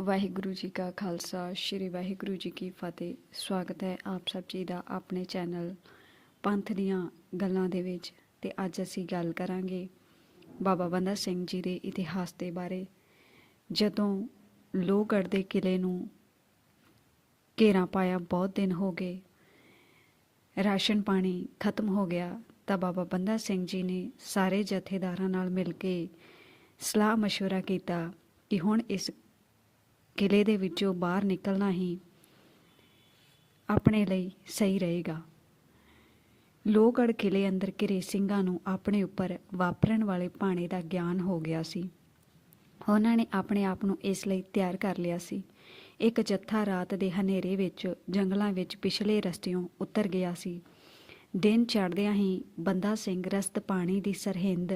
ਵਾਹਿਗੁਰੂ ਜੀ ਕਾ ਖਾਲਸਾ ਸ੍ਰੀ ਵਾਹਿਗੁਰੂ ਜੀ ਕੀ ਫਤਿਹ ਸਵਾਗਤ ਹੈ ਆਪ ਸਭ ਜੀ ਦਾ ਆਪਣੇ ਚੈਨਲ ਪੰਥ ਦੀਆਂ ਗੱਲਾਂ ਦੇ ਵਿੱਚ ਤੇ ਅੱਜ ਅਸੀਂ ਗੱਲ ਕਰਾਂਗੇ ਬਾਬਾ ਬੰਦਾ ਸਿੰਘ ਜੀ ਦੇ ਇਤਿਹਾਸ ਦੇ ਬਾਰੇ ਜਦੋਂ ਲੋਹਗੜ੍ਹ ਦੇ ਕਿਲੇ ਨੂੰ ਘੇਰਾ ਪਾਇਆ ਬਹੁਤ ਦਿਨ ਹੋ ਗਏ ਰਾਸ਼ਨ ਪਾਣੀ ਖਤਮ ਹੋ ਗਿਆ ਤਾਂ ਬਾਬਾ ਬੰਦਾ ਸਿੰਘ ਜੀ ਨੇ ਸਾਰੇ ਜਥੇਦਾਰਾਂ ਨਾਲ ਮਿਲ ਕੇ ਸਲਾਹ مشورہ ਕੀਤਾ ਕਿ ਹੁਣ ਇਸ ਕਿਲੇ ਦੇ ਵਿੱਚੋਂ ਬਾਹਰ ਨਿਕਲਣਾ ਹੀ ਆਪਣੇ ਲਈ ਸਹੀ ਰਹੇਗਾ। ਲੋਹਗੜ੍ਹ ਕਿਲੇ ਅੰਦਰ ਘਿਰੇ ਸਿੰਘਾਂ ਨੂੰ ਆਪਣੇ ਉੱਪਰ ਵਾਪਰਨ ਵਾਲੇ ਭਾਣੇ ਦਾ ਗਿਆਨ ਹੋ ਗਿਆ ਸੀ। ਉਹਨਾਂ ਨੇ ਆਪਣੇ ਆਪ ਨੂੰ ਇਸ ਲਈ ਤਿਆਰ ਕਰ ਲਿਆ ਸੀ। ਇੱਕ ਜੱਥਾ ਰਾਤ ਦੇ ਹਨੇਰੇ ਵਿੱਚ, ਜੰਗਲਾਂ ਵਿੱਚ ਪਿਛਲੇ ਰਸਤਿਓਂ ਉਤਰ ਗਿਆ ਸੀ। ਦਿਨ ਚੜ੍ਹਦਿਆਂ ਹੀ ਬੰਦਾ ਸਿੰਘ ਰਸਤ ਪਾਣੀ ਦੀ ਸਰਹਿੰਦ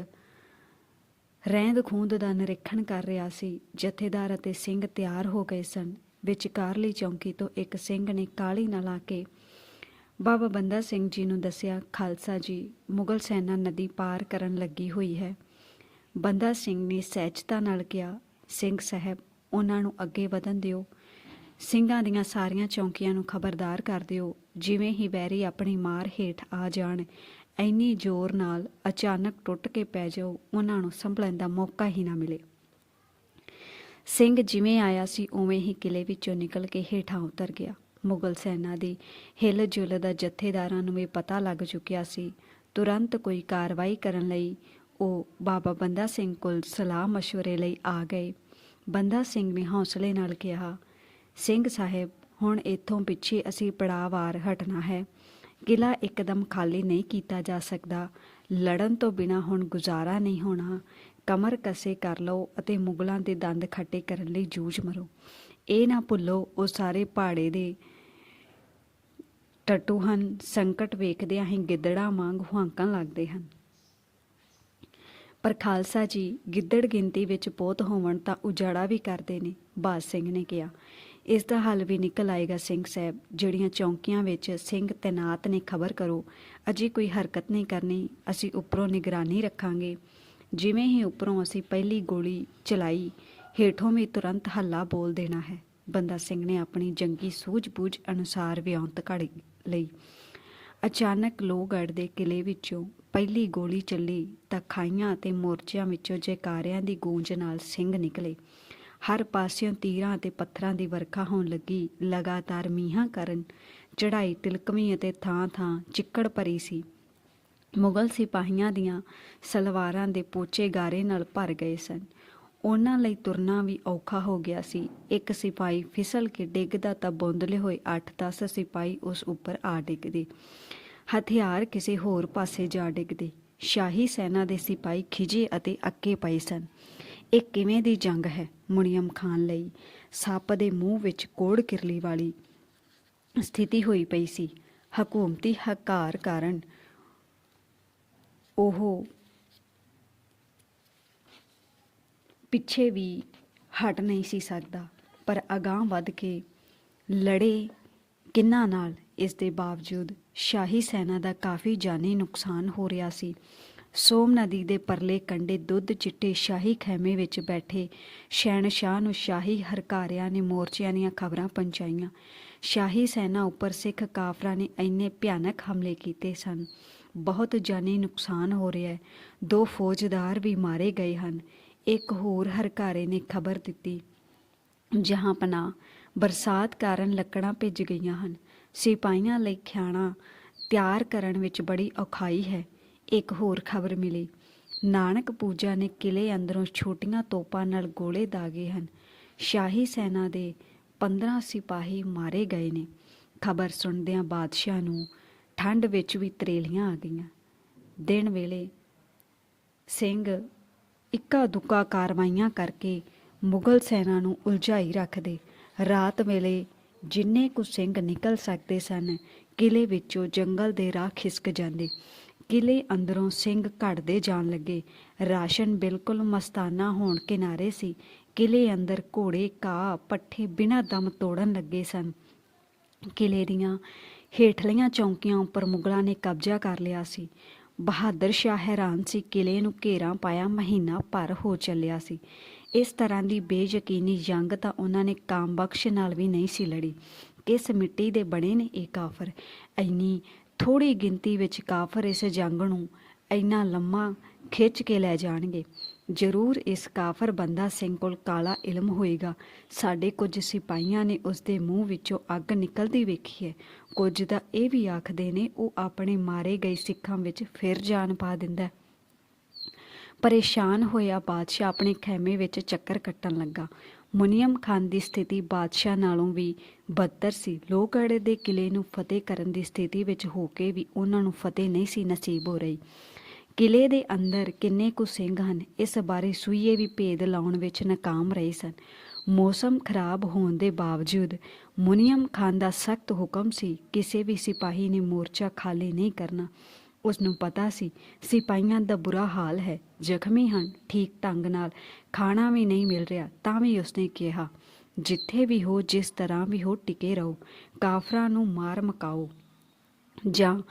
ਰਹਿੰਦ ਖੂੰਦ ਦਾ ਨਿਰੀਖਣ ਕਰ ਰਿਹਾ ਸੀ, ਜਥੇਦਾਰ ਅਤੇ ਸਿੰਘ ਤਿਆਰ ਹੋ ਗਏ ਸਨ। ਵਿਚਕਾਰਲੀ ਚੌਂਕੀ ਤੋਂ ਇੱਕ ਸਿੰਘ ਨੇ ਕਾਲੀ ਨਾਲ ਆ ਕੇ ਬਾਬਾ ਬੰਦਾ ਸਿੰਘ ਜੀ ਨੂੰ ਦੱਸਿਆ, ਖਾਲਸਾ ਜੀ, ਮੁਗਲ ਸੈਨਾ ਨਦੀ ਪਾਰ ਕਰਨ ਲੱਗੀ ਹੋਈ ਹੈ। ਬੰਦਾ ਸਿੰਘ ਨੇ ਸਹਿਜਤਾ ਨਾਲ ਕਿਹਾ, ਸਿੰਘ ਸਾਹਿਬ, ਉਹਨਾਂ ਨੂੰ ਅੱਗੇ ਵਧਣ ਦਿਓ। ਸਿੰਘਾਂ ਦੀਆਂ ਸਾਰੀਆਂ ਚੌਂਕੀਆਂ ਨੂੰ ਖਬਰਦਾਰ ਕਰ ਦਿਓ। ਜਿਵੇਂ ਹੀ ਵੈਰੀ ਆਪਣੀ ਮਾਰ ਹੇਠ ਆ ਜਾਣ ਐਨੀ ਜ਼ੋਰ ਨਾਲ ਅਚਾਨਕ ਟੁੱਟ ਕੇ ਪੈ ਜਾਓ, ਉਹਨਾਂ ਨੂੰ ਸੰਭਲਣ ਦਾ ਮੌਕਾ ਹੀ ਨਾ ਮਿਲੇ। ਸਿੰਘ ਜਿਵੇਂ ਆਇਆ ਸੀ, ਉਵੇਂ ਹੀ ਕਿਲੇ ਵਿੱਚੋਂ ਨਿਕਲ ਕੇ ਹੇਠਾਂ ਉਤਰ ਗਿਆ। ਮੁਗਲ ਸੈਨਾ ਦੀ ਹਿਲ-ਜੁਲ ਦਾ ਜਥੇਦਾਰਾਂ ਨੂੰ ਵੀ ਪਤਾ ਲੱਗ ਚੁੱਕਿਆ ਸੀ। ਤੁਰੰਤ ਕੋਈ ਕਾਰਵਾਈ ਕਰਨ ਲਈ ਉਹ ਬਾਬਾ ਬੰਦਾ ਸਿੰਘ ਕੋਲ ਸਲਾਹ مشਵਰੇ ਲਈ ਆ ਗਏ। ਬੰਦਾ ਸਿੰਘ ਨੇ ਹੌਸਲੇ ਨਾਲ ਕਿਹਾ, ਸਿੰਘ ਸਾਹਿਬ, ਹੁਣ ਇੱਥੋਂ ਪਿੱਛੇ ਅਸੀਂ ਪੜਾਵਾਰ ਹਟਣਾ ਹੈ। ਕਿਲਾ ਇੱਕਦਮ ਖਾਲੀ ਨਹੀਂ ਕੀਤਾ ਜਾ ਸਕਦਾ। ਲੜਨ ਤੋਂ ਬਿਨਾ ਹੁਣ ਗੁਜ਼ਾਰਾ ਨਹੀਂ ਹੋਣਾ। ਕਮਰ ਕਸੇ ਕਰ ਲਓ ਅਤੇ ਮੁਗਲਾਂ ਦੇ ਦੰਦ ਖੱਟੇ ਕਰਨ ਲਈ ਜੂਝ ਮਰੋ। ਇਹ ਨਾ ਭੁੱਲੋ, ਉਹ ਸਾਰੇ ਪਹਾੜੇ ਦੇ ਟੱਟੂ ਹਨ। ਸੰਕਟ ਵੇਖਦਿਆਂ ਹੀ ਗਿੱਦੜਾਂ ਵਾਂਗ ਹੁਆਂਕਣ ਲੱਗਦੇ ਹਨ। ਪਰ ਖਾਲਸਾ ਜੀ, ਗਿੱਦੜ ਗਿਣਤੀ ਵਿੱਚ ਬਹੁਤ ਹੋਵਣ ਤਾਂ ਉਜਾੜਾ ਵੀ ਕਰਦੇ ਨੇ, ਬਾਜ ਸਿੰਘ ਨੇ ਕਿਹਾ। ਇਸ ਦਾ ਹੱਲ ਵੀ ਨਿਕਲ ਆਏਗਾ ਸਿੰਘ ਸਾਹਿਬ। ਜਿਹੜੀਆਂ ਚੌਂਕੀਆਂ ਵਿੱਚ ਸਿੰਘ ਤੈਨਾਤ ਨੇ ਖਬਰ ਕਰੋ, ਅਜੇ ਕੋਈ ਹਰਕਤ ਨਹੀਂ ਕਰਨੀ, ਅਸੀਂ ਉੱਪਰੋਂ ਨਿਗਰਾਨੀ ਰੱਖਾਂਗੇ। ਜਿਵੇਂ ਹੀ ਉੱਪਰੋਂ ਅਸੀਂ ਪਹਿਲੀ ਗੋਲੀ ਚਲਾਈ, ਹੇਠੋਂ ਵੀ ਤੁਰੰਤ ਹੱਲਾ ਬੋਲ ਦੇਣਾ ਹੈ। ਬੰਦਾ ਸਿੰਘ ਨੇ ਆਪਣੀ ਜੰਗੀ ਸੂਝ-ਬੂਝ ਅਨੁਸਾਰ ਵਿਉਂਤ ਘੜ ਲਈ। ਅਚਾਨਕ ਲੋਹਗੜ੍ਹ ਦੇ ਕਿਲੇ ਵਿੱਚੋਂ ਪਹਿਲੀ ਗੋਲੀ ਚੱਲੀ ਤਾਂ ਖਾਈਆਂ ਅਤੇ ਮੋਰਚਿਆਂ ਵਿੱਚੋਂ ਜੈਕਾਰਿਆਂ ਦੀ ਗੂੰਜ ਨਾਲ ਸਿੰਘ ਨਿਕਲੇ। ਹਰ ਪਾਸਿਓਂ ਤੀਰਾਂ ਅਤੇ ਪੱਥਰਾਂ ਦੀ ਵਰਖਾ ਹੋਣ ਲੱਗੀ। ਲਗਾਤਾਰ ਮੀਂਹਾਂ ਕਾਰਨ ਚੜ੍ਹਾਈ ਤਿਲਕਵੀਂ ਅਤੇ ਥਾਂ-ਥਾਂ ਚਿੱਕੜ ਭਰੀ ਸੀ। ਮੁਗਲ ਸਿਪਾਹੀਆਂ ਦੀਆਂ ਸਲਵਾਰਾਂ ਦੇ ਪੋਚੇ ਗਾਰੇ ਨਾਲ ਭਰ ਗਏ ਸਨ। ਉਹਨਾਂ ਲਈ ਤੁਰਨਾ ਵੀ ਔਖਾ ਹੋ ਗਿਆ ਸੀ। ਇੱਕ ਸਿਪਾਹੀ ਫਿਸਲ ਕੇ ਡਿੱਗਦਾ ਤਾਂ ਬੌਂਦਲੇ ਹੋਏ 8-10 ਸਿਪਾਹੀ ਉਸ ਉੱਪਰ ਆ ਡਿੱਗਦੇ। ਹਥਿਆਰ ਕਿਸੇ ਹੋਰ ਪਾਸੇ ਜਾ ਡਿੱਗਦੇ। ਸ਼ਾਹੀ ਸੈਨਾ ਦੇ ਸਿਪਾਹੀ ਖਿਜੇ ਅਤੇ ਅੱਕੇ ਪਏ ਸਨ। ਇਹ ਕਿਵੇਂ ਦੀ ਜੰਗ ਹੈ ਮੁਨੀਮ ਖਾਨ ਲਈ? ਸੱਪ ਦੇ ਮੂੰਹ ਵਿੱਚ ਕੋੜ ਕਿਰਲੀ ਵਾਲੀ ਸਥਿਤੀ ਹੋਈ ਪਈ ਸੀ। ਹਕੂਮਤੀ ਹਕਾਰ ਕਾਰਨ ਉਹ ਪਿੱਛੇ ਵੀ ਹਟ ਨਹੀਂ ਸੀ ਸਕਦਾ, ਪਰ ਅਗਾਹ ਵੱਧ ਕੇ ਲੜੇ ਕਿੰਨਾ ਨਾਲ? ਇਸ ਦੇ ਬਾਵਜੂਦ ਸ਼ਾਹੀ ਸੈਨਾ ਦਾ ਕਾਫੀ ਜਾਨੀ ਨੁਕਸਾਨ ਹੋ ਰਿਹਾ ਸੀ। ਸੋਮ ਨਦੀ ਦੇ ਪਰਲੇ ਕੰਢੇ ਦੁੱਧ ਚਿੱਟੇ ਸ਼ਾਹੀ ਖੈਮੇ ਵਿੱਚ ਬੈਠੇ ਸ਼ਹਿਨशाह ਨੂੰ ਸ਼ਾਹੀ ਹਰਕਾਰਿਆਂ ਨੇ ਮੋਰਚਿਆਂ ਦੀਆਂ ਖਬਰਾਂ ਪਹੁੰਚਾਈਆਂ। ਸ਼ਾਹੀ ਸੈਨਾ ਉੱਪਰ ਸਿੱਖ ਕਾਫਰਾਂ ਨੇ ਇੰਨੇ ਭਿਆਨਕ ਹਮਲੇ ਕੀਤੇ ਸਨ। ਬਹੁਤ ਜਾਨੀ ਨੁਕਸਾਨ ਹੋ ਰਿਹਾ ਹੈ। ਦੋ ਫੌਜਦਾਰ ਵੀ ਮਾਰੇ ਗਏ ਹਨ। ਇੱਕ ਹੋਰ ਹਰਕਾਰੇ ਨੇ ਖਬਰ ਦਿੱਤੀ, ਜਹਾਂ ਪਨਾ ਬਰਸਾਤ ਕਾਰਨ ਲੱਕੜਾਂ ਭਿੱਜ ਗਈਆਂ ਹਨ। ਸਿਪਾਹੀਆਂ ਲਈ ਖਾਣਾ ਤਿਆਰ ਕਰਨ ਵਿੱਚ ਬੜੀ ਔਖਾਈ ਹੈ। ਇੱਕ ਹੋਰ ਖਬਰ ਮਿਲੀ। ਨਾਨਕ ਪੂਜਾ ਨੇ ਕਿਲੇ ਅੰਦਰੋਂ ਛੋਟੀਆਂ ਤੋਪਾਂ ਨਾਲ ਗੋਲੇ ਦਾਗੇ ਹਨ। ਸ਼ਾਹੀ ਸੈਨਾ ਦੇ 15 ਸਿਪਾਹੀ ਮਾਰੇ ਗਏ ਨੇ। ਖਬਰ ਸੁਣਦਿਆਂ ਬਾਦਸ਼ਾਹ ਨੂੰ ਠੰਡ ਵਿੱਚ ਵੀ ਤਰੇਲੀਆਂ ਆ ਗਈਆਂ। ਦਿਨ ਵੇਲੇ ਸਿੰਘ ਇੱਕਾ ਦੁੱਕਾ ਕਾਰਵਾਈਆਂ ਕਰਕੇ ਮੁਗਲ ਸੈਨਾ ਨੂੰ ਉਲਝਾਈ ਰੱਖਦੇ। ਰਾਤ ਵੇਲੇ ਜਿੰਨੇ ਕੁ ਸਿੰਘ ਨਿਕਲ ਸਕਦੇ ਸਨ ਕਿਲੇ ਵਿੱਚੋਂ ਜੰਗਲ ਦੇ ਰਾਹ ਖਿਸਕ ਜਾਂਦੇ। ਕਿਲੇ ਅੰਦਰੋਂ ਸਿੰਘ ਘੜਦੇ ਜਾਣ ਲੱਗੇ। ਰਾਸ਼ਨ ਬਿਲਕੁਲ ਮਸਤਾਨਾ ਹੋਣ ਕਿਨਾਰੇ ਸੀ। ਕਿਲੇ ਅੰਦਰ ਘੋੜੇ ਕਾ ਪੱਠੇ ਬਿਨਾਂ ਦਮ ਤੋੜਨ ਲੱਗੇ ਸਨ। ਕਿਲੇ ਦੀਆਂ ਹੇਠਲੀਆਂ ਚੌਂਕੀਆਂ ਉੱਪਰ ਮੁਗਲਾਂ ਨੇ ਕਬਜ਼ਾ ਕਰ ਲਿਆ ਸੀ। ਬਹਾਦਰ ਸ਼ਾਹ ਹੈਰਾਨ ਸੀ ਕਿਲੇ ਨੂੰ ਘੇਰਾ ਪਾਇਆ ਮਹੀਨਾ ਭਰ ਹੋ ਚੱਲਿਆ ਸੀ। ਇਸ ਤਰ੍ਹਾਂ ਦੀ ਬੇਯਕੀਨੀ ਜੰਗ ਤਾਂ ਉਹਨਾਂ ਨੇ ਕਾਮਬਖਸ਼ ਨਾਲ ਵੀ ਨਹੀਂ ਸੀ ਲੜੀ। ਕਿਸ ਮਿੱਟੀ ਦੇ ਬਣੇ ਨੇ ਇਹ ਕਾਫਰ? ਇੰਨੀ ਥੋੜੀ ਗਿਣਤੀ ਵਿੱਚ ਕਾਫਰ ਇਸ ਜੰਗ ਨੂੰ ਇੰਨਾ ਲੰਮਾ ਖਿੱਚ ਕੇ ਲੈ ਜਾਣਗੇ। ਜ਼ਰੂਰ ਇਸ ਕਾਫਰ ਬੰਦਾ ਸਿੰਘ ਕੋਲ ਕਾਲਾ ਇਲਮ ਹੋਏਗਾ। ਸਾਡੇ ਕੁਝ ਸਿਪਾਹੀਆਂ ਨੇ ਉਸ ਦੇ ਮੂੰਹ ਵਿੱਚੋਂ ਅੱਗ ਨਿਕਲਦੀ ਵੇਖੀ ਹੈ। ਕੁਝ ਤਾਂ ਇਹ ਵੀ ਆਖਦੇ ਨੇ, ਉਹ ਆਪਣੇ ਮਾਰੇ ਗਏ ਸਿੱਖਾਂ ਵਿੱਚ ਫਿਰ ਜਾਨ ਪਾ ਦਿੰਦਾ ਹੈ। ਪਰੇਸ਼ਾਨ ਹੋਇਆ ਬਾਦਸ਼ਾਹ ਆਪਣੇ ਖੈਮੇ ਵਿੱਚ ਚੱਕਰ ਕੱਟਣ ਲੱਗਾ। ਮੁਨੀਮ ਖਾਨ ਦੀ ਸਥਿਤੀ ਬਾਦਸ਼ਾਹ ਨਾਲੋਂ ਵੀ ਬਦਤਰ ਸੀ। ਲੋਹਗੜ੍ਹ ਦੇ ਕਿਲੇ ਨੂੰ ਫਤਿਹ ਕਰਨ ਦੀ ਸਥਿਤੀ ਵਿੱਚ ਹੋ ਕੇ ਵੀ ਉਹਨਾਂ ਨੂੰ ਫਤਿਹ ਨਹੀਂ ਸੀ ਨਸੀਬ ਹੋ ਰਹੀ। ਕਿਲੇ ਦੇ ਅੰਦਰ ਕਿੰਨੇ ਕੁ ਸਿੰਘ ਹਨ, ਇਸ ਬਾਰੇ ਸੂਈਏ ਵੀ ਭੇਦ ਲਾਉਣ ਵਿੱਚ ਨਾਕਾਮ ਰਹੇ ਸਨ। ਮੌਸਮ ਖਰਾਬ ਹੋਣ ਦੇ ਬਾਵਜੂਦ ਮੁਨੀਮ ਖਾਨ ਦਾ ਸਖਤ ਹੁਕਮ ਸੀ, ਕਿਸੇ ਵੀ ਸਿਪਾਹੀ ਨੇ ਮੋਰਚਾ ਖਾਲੀ ਨਹੀਂ ਕਰਨਾ। ਉਸ ਨੂੰ ਪਤਾ ਸੀ, ਸਿਪਾਹੀਆਂ ਦਾ ਬੁਰਾ ਹਾਲ ਹੈ, ਜ਼ਖਮੀ ਹਨ, ਠੀਕ ਢੰਗ ਨਾਲ, ਖਾਣਾ ਵੀ ਨਹੀਂ ਮਿਲ ਰਿਹਾ, ਤਾਂ ਵੀ ਉਸਨੇ ਕਿਹਾ, ਜਿੱਥੇ ਵੀ ਹੋ, ਜਿਸ ਤਰ੍ਹਾਂ ਵੀ ਹੋ, ਟਿਕੇ ਰਹੋ, ਕਾਫਰਾਂ ਨੂੰ ਮਾਰ ਮਕਾਓ, ਜਾਂ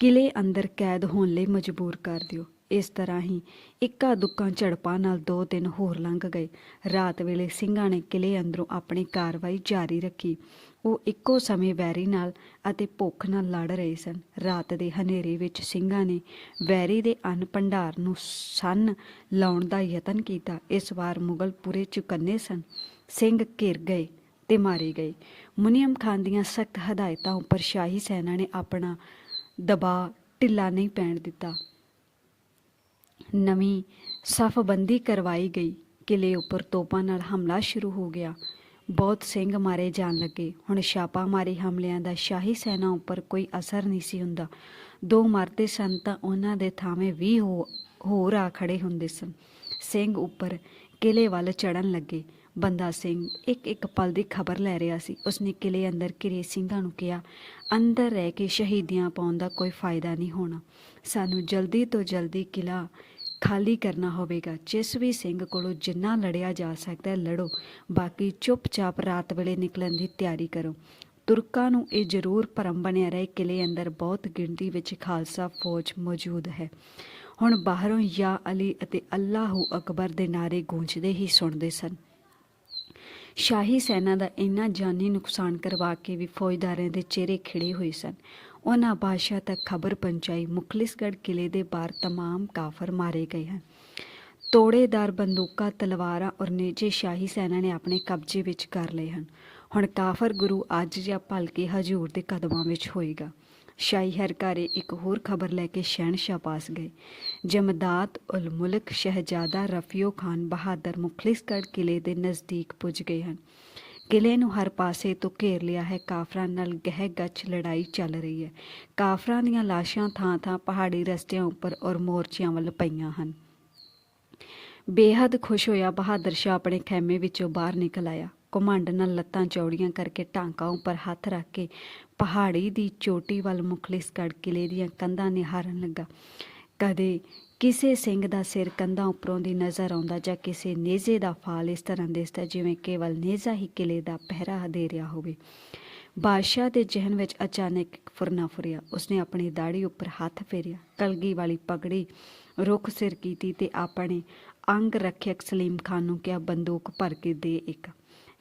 ਕਿਲੇ ਅੰਦਰ ਕੈਦ ਹੋਣ ਲਈ ਮਜਬੂਰ ਕਰ ਦਿਓ। ਇਸ ਤਰ੍ਹਾਂ ਹੀ ਇੱਕਾ ਦੁੱਕਾ ਝੜਪਾਂ ਨਾਲ ਦੋ ਦਿਨ ਹੋਰ ਲੰਘ ਗਏ। ਰਾਤ ਵੇਲੇ ਸਿੰਘਾਂ ਨੇ ਕਿਲੇ ਅੰਦਰੋਂ ਆਪਣੀ ਕਾਰਵਾਈ ਜਾਰੀ ਰੱਖੀ। ਉਹ ਇੱਕੋ ਸਮੇਂ ਵੈਰੀ ਨਾਲ ਅਤੇ ਭੁੱਖ ਨਾਲ ਲੜ ਰਹੇ ਸਨ। ਰਾਤ ਦੇ ਹਨੇਰੇ ਵਿੱਚ ਸਿੰਘਾਂ ਨੇ ਵੈਰੀ ਦੇ ਅੰਨ ਭੰਡਾਰ ਨੂੰ ਸੰਨ ਲਾਉਣ ਦਾ ਯਤਨ ਕੀਤਾ। ਇਸ ਵਾਰ ਮੁਗਲ ਪੂਰੇ ਚੁਕੰਨੇ ਸਨ। ਸਿੰਘ ਘਿਰ ਗਏ ਤੇ ਮਾਰੇ ਗਏ। ਮੁਨੀਮ ਖਾਨ ਦੀਆਂ ਸਖਤ ਹਦਾਇਤਾਂ ਉੱਪਰ ਸ਼ਾਹੀ ਸੈਨਾ ਨੇ ਆਪਣਾ ਦਬਾਅ ਢਿੱਲਾ ਨਹੀਂ ਪੈਣ ਦਿੱਤਾ। ਨਵੀਂ ਸਫਬੰਦੀ ਕਰਵਾਈ ਗਈ। ਕਿਲੇ ਉੱਪਰ ਤੋਪਾਂ ਨਾਲ ਹਮਲਾ ਸ਼ੁਰੂ ਹੋ ਗਿਆ। ਬਹੁਤ ਸਿੰਘ ਮਾਰੇ ਜਾਣ ਲੱਗੇ। ਹੁਣ ਛਾਪਾ ਮਾਰੇ ਹਮਲਿਆਂ ਦਾ ਸ਼ਾਹੀ ਸੈਨਾ ਉੱਪਰ ਕੋਈ ਅਸਰ ਨਹੀਂ ਸੀ ਹੁੰਦਾ। ਦੋ ਮਰਦੇ ਸਨ ਤਾਂ ਉਹਨਾਂ ਦੇ ਥਾਵੇਂ 20 ਹੋਰ ਆ ਖੜੇ ਹੁੰਦੇ ਸਨ। ਸਿੰਘ ਉੱਪਰ ਕਿਲੇ ਵੱਲ ਚੜਨ ਲੱਗੇ। ਬੰਦਾ ਸਿੰਘ ਇੱਕ ਇੱਕ ਪਲ ਦੀ ਖਬਰ ਲੈ ਰਿਹਾ ਸੀ। ਉਸਨੇ ਕਿਲੇ ਅੰਦਰ ਘਿਰੇ ਸਿੰਘਾਂ ਨੂੰ ਕਿਹਾ, ਅੰਦਰ ਰਹਿ ਕੇ ਸ਼ਹੀਦੀਆਂ ਪਾਉਣ ਦਾ ਕੋਈ ਫਾਇਦਾ ਨਹੀਂ ਹੋਣਾ। ਸਾਨੂੰ ਜਲਦੀ ਤੋਂ ਜਲਦੀ ਕਿਲਾ ਖਾਲੀ ਕਰਨਾ ਹੋਵੇਗਾ। ਜਿਸ ਵੀ ਸਿੰਘ ਕੋਲੋਂ ਜਿੰਨਾ ਲੜਿਆ ਜਾ ਸਕਦਾ ਹੈ, ਲੜੋ। ਬਾਕੀ ਚੁੱਪਚਾਪ ਰਾਤ ਵੇਲੇ ਨਿਕਲਣ ਦੀ ਤਿਆਰੀ ਕਰੋ। ਤੁਰਕਾਂ ਨੂੰ ਇਹ ਜ਼ਰੂਰ ਭਰਮ ਬਣਿਆ ਰਹੇ ਕਿਲੇ ਅੰਦਰ ਬਹੁਤ ਗਿਣਤੀ ਵਿੱਚ ਖਾਲਸਾ ਫੌਜ ਮੌਜੂਦ ਹੈ। ਹੁਣ ਬਾਹਰੋਂ ਯਾ ਅਲੀ ਅਤੇ ਅੱਲਾਹੂ ਅਕਬਰ ਦੇ ਨਾਰੇ ਗੂੰਜਦੇ ਹੀ ਸੁਣਦੇ ਸਨ। ਸ਼ਾਹੀ ਸੈਨਾ ਦਾ ਇੰਨਾ ਜਾਨੀ ਨੁਕਸਾਨ ਕਰਵਾ ਕੇ ਵੀ ਫੌਜਦਾਰਾਂ ਦੇ ਚਿਹਰੇ ਖਿੜੇ ਹੋਏ ਸਨ। ਉਹਨਾਂ ਬਾਦਸ਼ਾਹ ਤੱਕ ਖਬਰ ਪਹੁੰਚਾਈ। ਮੁਖਲਿਸਗੜ੍ਹ ਕਿਲੇ ਦੇ ਬਾਹਰ तमाम ਕਾਫਰ ਮਾਰੇ ਗਏ ਹਨ। ਤੋੜੇਦਾਰ ਬੰਦੂਕਾਂ, ਤਲਵਾਰਾਂ ਔਰ ਨੇਜੇ ਸ਼ਾਹੀ ਸੈਨਾ ਨੇ ਆਪਣੇ ਕਬਜ਼ੇ ਵਿੱਚ ਕਰ ਲਏ ਹਨ। ਹੁਣ ਕਾਫਰ ਗੁਰੂ ਅੱਜ ਜਾਂ ਭਲਕੇ ਹਜੂਰ ਦੇ ਕਦਮਾਂ ਵਿੱਚ ਹੋਏਗਾ। ਸ਼ਾਹੀ ਹਰਕਾਰੇ ਇੱਕ ਹੋਰ ਖਬਰ ਲੈ ਕੇ ਸ਼ਹਿਨशाह ਪਾਸ ਗਏ। ਜਮਦਾਤ ਉਲ ਮੁਲਕ ਸ਼ਹਿਜ਼ਾਦਾ ਰਫੀਓ ਖਾਨ ਬਹਾਦਰ ਮੁਖਲਿਸਗੜ ਕਿਲੇ ਦੇ ਨਜ਼ਦੀਕ ਪੁੱਜ ਗਏ ਹਨ। ਕਿਲੇ ਨੂੰ ਹਰ ਪਾਸੇ ਤੋਂ ਘੇਰ ਲਿਆ ਹੈ। ਕਾਫਰਾਂ ਨਾਲ ਗਹਿ ਗੱਚ ਲੜਾਈ ਚੱਲ ਰਹੀ ਹੈ। ਕਾਫਰਾਂ ਦੀਆਂ ਲਾਸ਼ਾਂ ਥਾਂ-ਥਾਂ ਪਹਾੜੀ ਰਸਤਿਆਂ ਉੱਪਰ ਔਰ ਮੋਰਚਿਆਂ ਵੱਲ ਪਈਆਂ ਹਨ। ਬੇਹੱਦ ਖੁਸ਼ ਹੋਇਆ ਬਹਾਦਰ ਸ਼ਾਹ ਆਪਣੇ ਖੈਮੇ ਵਿੱਚੋਂ ਬਾਹਰ ਨਿਕਲ ਆਇਆ। ਘੁਮੰਡ ਨਾਲ ਲੱਤਾਂ ਚੌੜੀਆਂ ਕਰਕੇ ਢਾਂਕਾਂ ਉੱਪਰ ਹੱਥ ਰੱਖ ਕੇ ਪਹਾੜੀ ਦੀ ਚੋਟੀ ਵੱਲ ਮੁਖਲਿਸਗੜ੍ਹ ਕਿਲੇ ਦੀਆਂ ਕੰਧਾਂ ਨਿਹਾਰਨ ਲੱਗਾ। ਕਦੇ ਕਿਸੇ ਸਿੰਘ ਦਾ ਸਿਰ ਕੰਧਾਂ ਉੱਪਰੋਂ ਦੀ ਨਜ਼ਰ ਆਉਂਦਾ ਜਾਂ ਕਿਸੇ ਨੇਜ਼ੇ ਦਾ ਫਾਲ ਇਸ ਤਰ੍ਹਾਂ ਦਿਸਦਾ ਜਿਵੇਂ ਕੇਵਲ ਨੇਜ਼ਾ ਹੀ ਕਿਲੇ ਦਾ ਪਹਿਰਾ ਦੇ ਰਿਹਾ ਹੋਵੇ। ਬਾਦਸ਼ਾਹ ਦੇ ਜ਼ਿਹਨ ਵਿੱਚ ਅਚਾਨਕ ਫੁਰਨਾ ਫੁਰਿਆ। ਉਸਨੇ ਆਪਣੀ ਦਾੜੀ ਉੱਪਰ ਹੱਥ ਫੇਰਿਆ। ਕਲਗੀ ਵਾਲੀ ਪਗੜੀ ਰੁੱਖ ਸਿਰ ਕੀਤੀ ਤੇ ਆਪਣੇ ਅੰਗ ਰੱਖਿਅਕ ਸਲੀਮ ਖਾਨ ਨੂੰ ਕਿਹਾ, ਬੰਦੂਕ ਭਰ ਕੇ ਦੇ ਇੱਕ।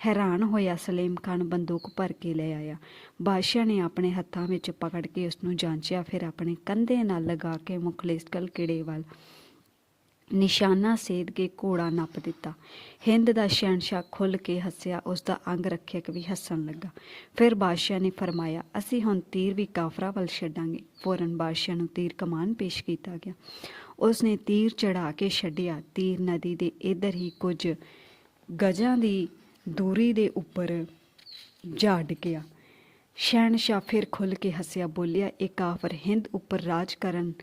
ਹੈਰਾਨ ਹੋਇਆ ਸਲੀਮ ਖਾਨ ਬੰਦੂਕ ਭਰ ਕੇ ਲੈ ਆਇਆ। ਬਾਦਸ਼ਾਹ ਨੇ ਆਪਣੇ ਹੱਥਾਂ ਵਿੱਚ ਪਕੜ ਕੇ ਉਸ ਨੂੰ ਜਾਂਚਿਆ, ਫਿਰ ਆਪਣੇ ਕੰਧੇ ਨਾਲ ਲਗਾ ਕੇ ਮੁਖਲਿਸਕਲ ਕਿੜੇ ਵੱਲ ਨਿਸ਼ਾਨਾ ਸੇਧ ਕੇ ਘੋੜਾ ਨੱਪ ਦਿੱਤਾ। ਹਿੰਦ ਦਾ ਸ਼ਹਿਨशाह ਖੁੱਲ ਕੇ ਹੱਸਿਆ ਉਸ ਦਾ ਅੰਗ ਰੱਖਿਅਕ ਵੀ ਹੱਸਣ ਲੱਗਾ। ਫਿਰ ਬਾਦਸ਼ਾਹ ਨੇ ਫਰਮਾਇਆ, ਅਸੀਂ ਹੁਣ ਤੀਰ ਵੀ ਕਾਫਰਾ ਵੱਲ ਛੱਡਾਂਗੇ। ਫੌਰਨ ਬਾਦਸ਼ਾਹ ਨੂੰ ਤੀਰ ਕਮਾਨ ਪੇਸ਼ ਕੀਤਾ ਗਿਆ। ਉਸ ਨੇ ਤੀਰ ਚੜਾ ਕੇ ਛੱਡਿਆ। ਤੀਰ ਨਦੀ ਦੇ ਇਧਰ ਹੀ ਕੁਝ ਗਜਾਂ ਦੀ ਦੂਰੀ ਦੇ ਉੱਪਰ ਜਾ ਡਿੱਗਿਆ ਸ਼ਹਿਨशाह ਫਿਰ ਖੁੱਲ ਕੇ ਹੱਸਿਆ, ਬੋਲਿਆ, ਇਹ ਕਾਫਰ ਹਿੰਦ ਉੱਪਰ ਰਾਜ ਕਰਨ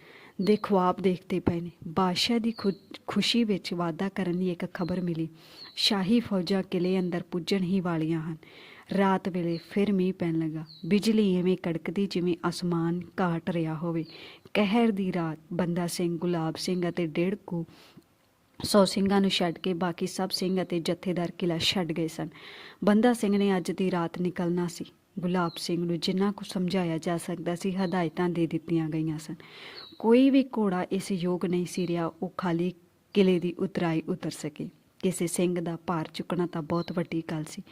ਦੇ ਖੁਆਬ ਦੇਖਦੇ ਪਏ ਨੇ। ਬਾਦਸ਼ਾਹ ਦੀ ਖੁ- ਖੁਸ਼ੀ ਵਿੱਚ ਵਾਅਦਾ ਕਰਨ ਦੀ ਇੱਕ ਖਬਰ ਮਿਲੀ। ਸ਼ਾਹੀ ਫੌਜਾਂ ਕਿਲੇ ਅੰਦਰ ਪੁੱਜਣ ਹੀ ਵਾਲੀਆਂ ਹਨ। ਰਾਤ ਵੇਲੇ ਫਿਰ ਮੀਂਹ ਪੈਣ ਲੱਗਾ। ਬਿਜਲੀ ਐਵੇਂ ਕੜਕਦੀ ਜਿਵੇਂ ਅਸਮਾਨ ਘਾਟ ਰਿਹਾ ਹੋਵੇ। ਕਹਿਰ ਦੀ ਰਾਤ ਬੰਦਾ ਸਿੰਘ, ਗੁਲਾਬ ਸਿੰਘ ਅਤੇ ਡੇਢ ਕੁ ਸੌ ਸਿੰਘਾਂ ਨੂੰ ਛੱਡ ਕੇ ਬਾਕੀ ਸਭ ਸਿੰਘ ਅਤੇ ਜਥੇਦਾਰ ਕਿਲਾ ਛੱਡ ਗਏ ਸਨ। ਬੰਦਾ ਸਿੰਘ ਨੇ ਅੱਜ ਦੀ ਰਾਤ ਨਿਕਲਣਾ ਸੀ। ਗੁਲਾਬ ਸਿੰਘ ਨੂੰ ਜਿੰਨਾ ਕੁ ਸਮਝਾਇਆ ਜਾ ਸਕਦਾ ਸੀ, ਹਦਾਇਤਾਂ ਦੇ ਦਿੱਤੀਆਂ ਗਈਆਂ ਸਨ। ਕੋਈ ਵੀ ਘੋੜਾ ਇਸ ਯੋਗ ਨਹੀਂ ਸੀ ਰਿਹਾ, ਉਹ ਖਾਲੀ ਕਿਲੇ ਦੀ ਉਤਰਾਈ ਉਤਰ ਸਕੇ। ਕਿਸੇ ਸਿੰਘ ਦਾ ਭਾਰ ਚੁੱਕਣਾ ਤਾਂ ਬਹੁਤ ਵੱਡੀ ਗੱਲ ਸੀ।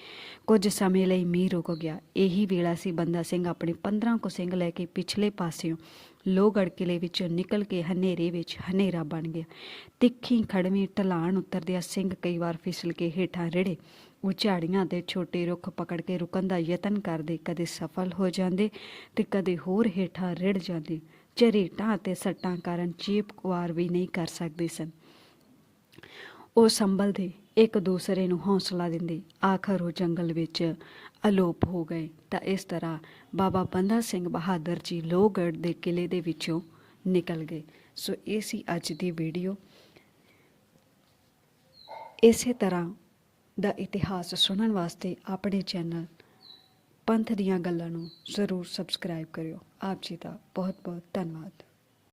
ਕੁਝ ਸਮੇਂ ਲਈ ਮੀਂਹ ਰੁਕ ਗਿਆ। ਇਹੀ ਵੇਲਾ ਸੀ ਬੰਦਾ ਸਿੰਘ ਆਪਣੇ 15 ਕੁ ਸਿੰਘ ਲੈ ਕੇ ਪਿਛਲੇ ਪਾਸਿਓਂ ਲੋਹਗੜ੍ਹ ਕਿਲੇ ਵਿੱਚੋਂ ਨਿਕਲ ਕੇ ਹਨੇਰੇ ਵਿੱਚ ਹਨੇਰਾ ਬਣ ਗਿਆ। ਤਿੱਖੀ ਖੜਵੀਂ ਢਲਾਣ ਉਤਰਦਿਆਂ ਸਿੰਘ ਕਈ ਵਾਰ ਫਿਸਲ ਕੇ ਹੇਠਾਂ ਰਿੜੇ। ਉਹ ਝਾੜੀਆਂ ਤੇ ਛੋਟੇ ਰੁੱਖ ਪਕੜ ਕੇ ਰੁਕਣ ਦਾ ਯਤਨ ਕਰਦੇ, ਕਦੇ ਸਫਲ ਹੋ ਜਾਂਦੇ ਤੇ ਕਦੇ ਹੋਰ ਹੇਠਾਂ ਰਿੜ ਜਾਂਦੇ। ਝਰੀਟਾਂ ਤੇ ਸੱਟਾਂ ਕਾਰਨ ਚੀਪ ਕੁਆਰ ਵੀ ਨਹੀਂ ਕਰ ਸਕਦੇ ਸਨ। ਉਹ ਸੰਭਲਦੇ, ਇੱਕ ਦੂਸਰੇ ਨੂੰ ਹੌਸਲਾ ਦਿੰਦੇ। ਆਖਰ ਉਹ ਜੰਗਲ ਵਿੱਚ ਅਲੋਪ ਹੋ ਗਏ। ਤਾਂ ਇਸ ਤਰ੍ਹਾਂ ਬਾਬਾ ਬੰਦਾ ਸਿੰਘ ਬਹਾਦਰ ਜੀ ਲੋਹਗੜ੍ਹ ਦੇ ਕਿਲੇ ਦੇ ਵਿੱਚੋਂ ਨਿਕਲ ਗਏ। ਸੋ ਇਹ ਸੀ ਅੱਜ ਦੀ ਵੀਡੀਓ। ਇਸੇ ਤਰ੍ਹਾਂ ਦਾ ਇਤਿਹਾਸ ਸੁਣਨ ਵਾਸਤੇ ਆਪਣੇ ਚੈਨਲ ਪੰਥ ਦੀਆਂ ਗੱਲਾਂ ਨੂੰ ਜ਼ਰੂਰ ਸਬਸਕ੍ਰਾਈਬ ਕਰਿਓ। ਆਪ ਜੀ ਦਾ ਬਹੁਤ ਬਹੁਤ ਧੰਨਵਾਦ।